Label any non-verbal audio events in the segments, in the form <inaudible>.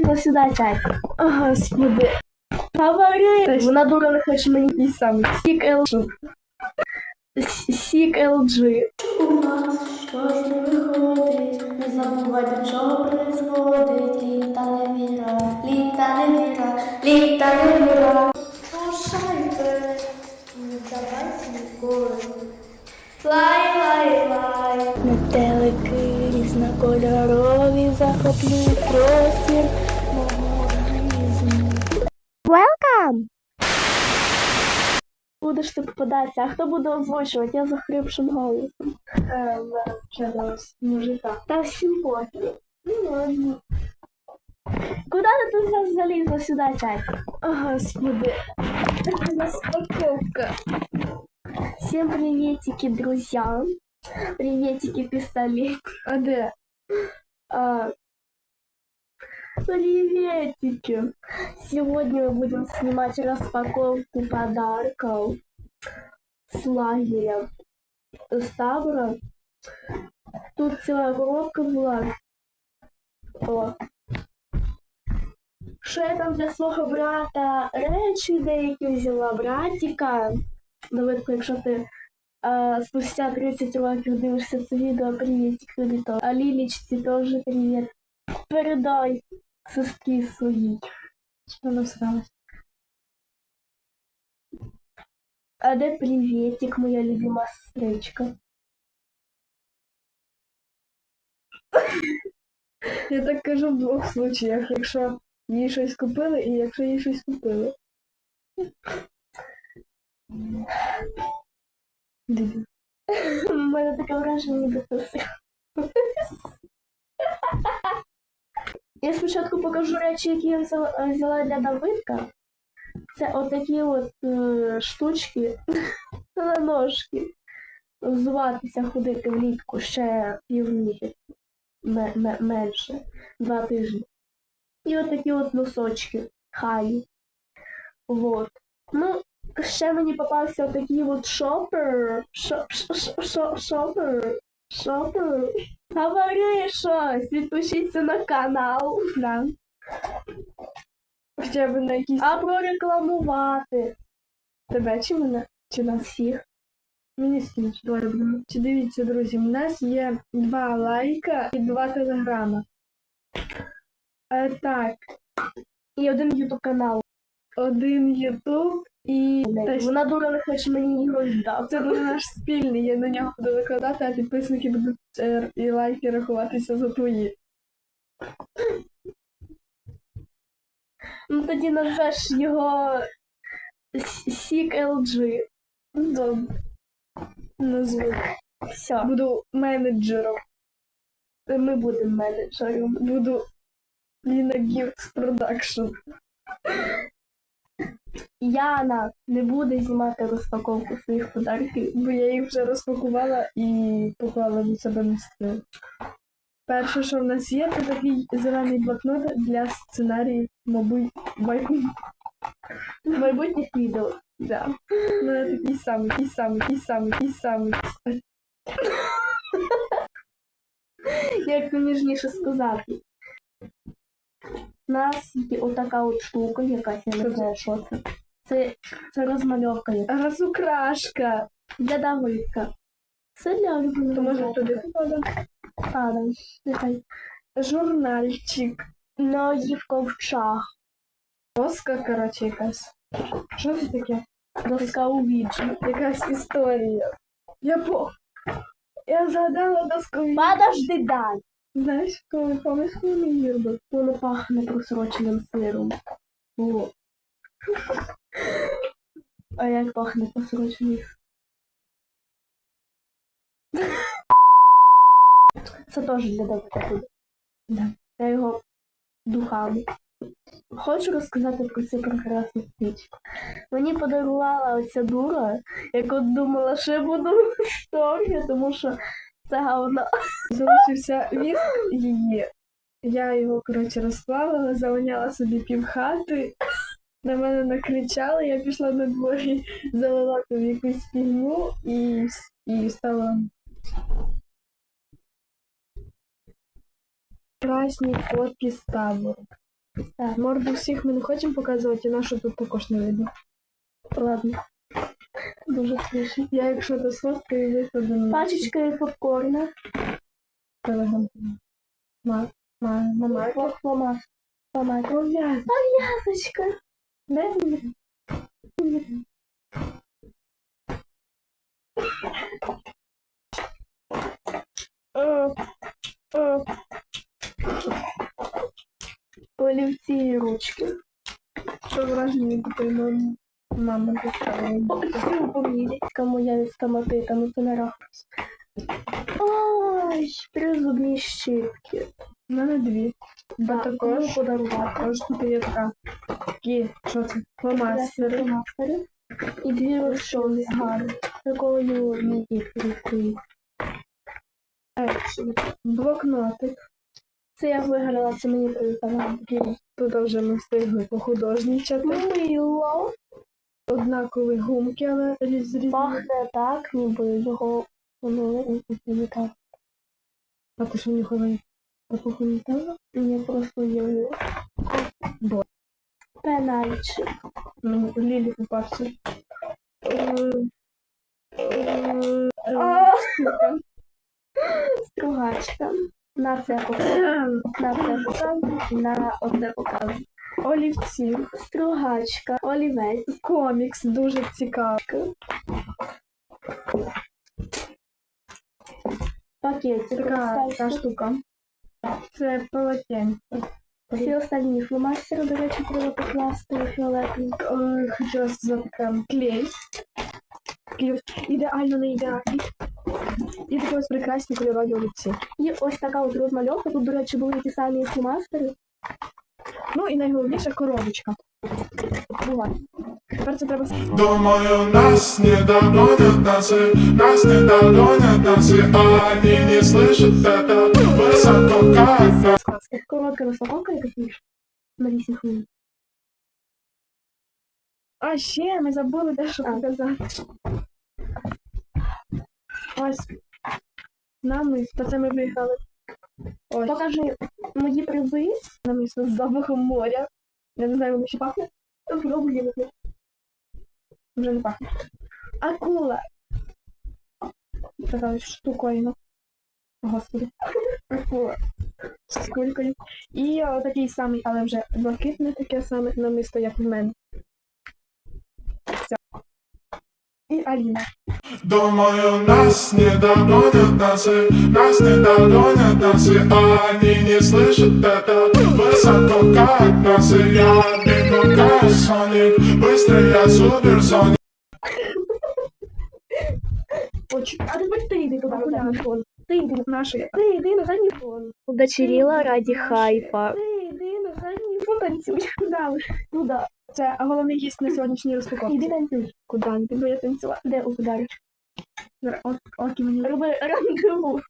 залізла сюди сядь. Господи. Говори. Вона дура не хоче мені і сам. Сік LG. С- Сік LG. У нас щось не виходить, не забувай до чого призводить. Літа не віра, літа не віра, літа не віра. Рушайте, не здавайся ніколи. Флай, флай, флай. Метелики різнокольорові захоплюють організму. Welcome! Будеш ти попадатися, а хто буде озвучувати? Я захрипшим голосом. Через мужика. Та всім пофіг. Ну ладно. Куда ти тут за- залізла сюди сядь? О, господи. Распаковка. Всем приветики, друзья. Приветики, пистолет. А де? А, приветики. Сегодня мы будем снимать распаковку подарков с лагеря с табора. Тут целая коробка была. О. Що я там для свого брата речі деякі взяла, братіка. Давидко, якщо ти а, спустя 30 років дивишся це відео, привітик тобі то. А Лілічці теж привіт. Передай сестри своїй. Що вона всралась? А де привітик, моя любима сестричка? Я так кажу в двох случаях, якщо їй щось купили і якщо їй щось купили. У мене таке враження, ніби все. Я спочатку покажу речі, які я взяла, взяла для Давидка. Це отакі от е, штучки <laughs> на ножки. Взуватися, ходити влітку ще півмісяця. Ме- ме- менше. Два тижні. І отакі от носочки. Хай. Вот. Ну, ще мені попався отакий от шопер. Шо- шо- шо- шо- Шопер. Шопер. Говори щось, підпишіться на канал. Да. Хоча б на якісь А прорекламувати тебе чи мене, чи нас. всіх. Мені давай будемо. Чи дивіться, друзі, в нас є два лайка і два телеграма. Е, так, І один ютуб канал. один Ютуб і та Вона дура не хоче мені його віддати. Це буде наш спільний, я на нього буду викладати, а підписники будуть е, і лайки рахуватися за твої. Ну тоді назвеш його Сік LG. Добре. Назву. Все, Буду менеджером. ми будемо менеджером. Буду Ліна Gifts Production. Яна не буде знімати розпаковку своїх подарків. Бо я їх вже розпакувала і поклала до себе на стіл. Перше, що в нас є, це такий зелений блокнот для сценаріїв, мабуть, майбутніх. Відео. Да. У мене такий самий, такий самий, такий самий, такий самий. Як ніжніше сказати. У нас є отака от штука, якась я не знаю, що це. Це, це розмальовка яка. Розукрашка. для Давидка. Це для улюбленого. То може туди попадемо? Нехай. Журнальчик. Ноги в ковчах. Доска, коротше, якась. Що це таке? Доска у віджі. Якась історія. Я по. Я згадала доску. Подожди, дай. Знаєш, коли пам'ятаєш, коли робив? Воно пахне просроченим сиром. О. А як пахне просрочений? Це теж для Давида буде. Я його духами. Хочу розказати про цю прекрасну стрічку. Мені подарувала оця дура, як от думала, що я буду в тому що це говно. Залишився віск її. Я його, коротше, розплавила, завоняла собі півхати. На мене накричали, я пішла на дворі, залила там якусь фігню і, і стала. Красні з табору. Так. Морду всіх ми не хочемо показувати, і нашу тут також не видно. Ладно. Дуже смішно. Я якщо до сфоткаю, викладу на Пачечка і попкорна. телеграм. Ма, ма, мама. Мама. Мама. Пов'язь. Пасочка. Де о. Олівці і ручки. Що такої мами? Мама доставила. Цю поміряйка моя від стоматита, ну це не рахується. Ой, три зубні щітки. У мене дві. Бо Так, також, подарувати. також тут є така. Такі, що це? Фломастери. Фломастери. І дві розчони гарні. Такою ну, їх відкрию. Блокнотик. Це я виграла, це мені привітала. Тут вже ми встигли похудожнічати. Мило. Однакові гумки, але різ- з. Пахне так, ніби його ну, не так. А ти що нюхала? Такого не треба? Мені просто є Бо. пенальчик. Мені Лілі попався. Штука. Стругачка. На це показую. На це показую. На оце показую. Олівці. Стругачка. Олівець. Комікс дуже цікавий. Пакетик. Така, така штука. Це полотенце. Всі останні фломастери, до речі, треба покласти фіолетові. Е, Хотіла сказати прям клей. Клей. Ідеально не ідеальний. І такі ось прекрасні кольорові олівці. І ось така от розмальовка. Тут, до речі, були ті самі фломастери. Ну і найголовніше коробочка. Буває. Тепер це треба Думаю, нас не догонят наши, нас не догонят наши, а они не слышат это высоко как нас. скласти. Коротка розпаковка, яка фіш. На 8 хвилин. А ще ми забули дещо А. показати. Ось. Нам та це ми виграли. Ось. Покажи мої призи. Намісно з запахом моря. Я не знаю, воно ще пахне. Пробуємо. Вже не пахне. Акула. Така ось штуковина. Господи. Акула. З. І о, такий самий, але вже блакитне таке саме намисто, як в мене. І Аліна. Думаю, нас не догонят наши, нас не догонят наши, а они не слышат это высоко как наши. Я бегу как Соник, быстрый я суперсоник. Очень. А тепер ти йди туди, на задній фон. Ти йди. Наша я. Ти йди на задній фон. Удочерила раді хайпа. Ти йди на задній фон, танцюй. Куди? Туди. Це головний гість на сьогоднішній розпаковці. Іди танцюй. Куди не я танцювати? Де удариш? От, окі мені. Роби рандеву.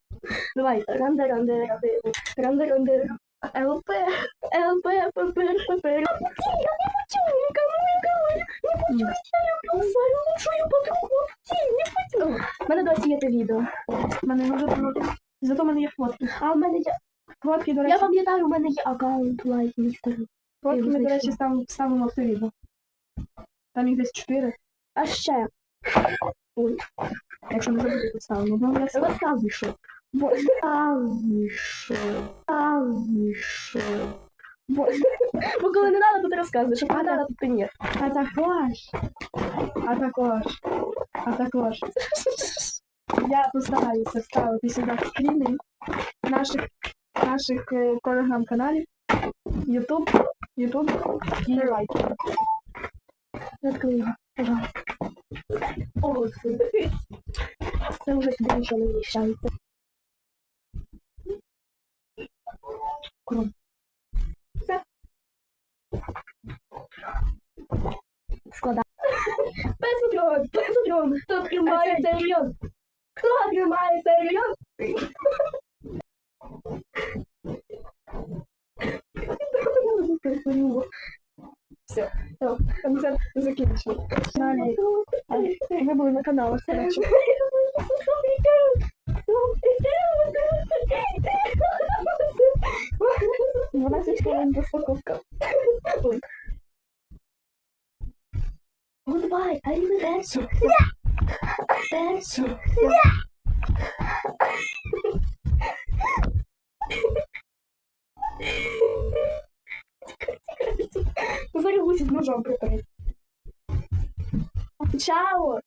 Давай, ранде, ранде, ранде. Ранде, ранде. ЛП. ЛП, ПП, ПП. Я не хочу, нікому не говорю. Не хочу, я люблю свою лучшую подругу. Ті, не хочу. У мене досі є те відео. У мене дуже багато. Зато в мене є фотки. А в мене є... Фотки, до Я пам'ятаю, у мене є аккаунт лайк мій старий. Фотки ми, до речі, став- ставимо в це відео. Там їх десь чотири. А ще. Ой, Якщо не забути, то ставимо. Ну, я все. розказуй, що. Що. Розказуй, що. Бо коли не треба, то ти розказуєш, а коли треба, то ти ні. А також. А також. А також. Я постараюся вставити сюди скріни наших, наших е, телеграм-каналів, Ютуб, Ютуб і лайк. Відкрий його, пожалуйста. О, Господи. Це вже сюди нічого не вміщається. Кром. Все. Складай. Песотрон, песотрон. Хто тримає цей район? Хто цей район? Все, концерт закінчено. Далі. Ви були на каналах, коротше. 12 хвилин розпаковка. Ой. Goodbye, arrivederci. Arrivederci. no jogo. Tchau!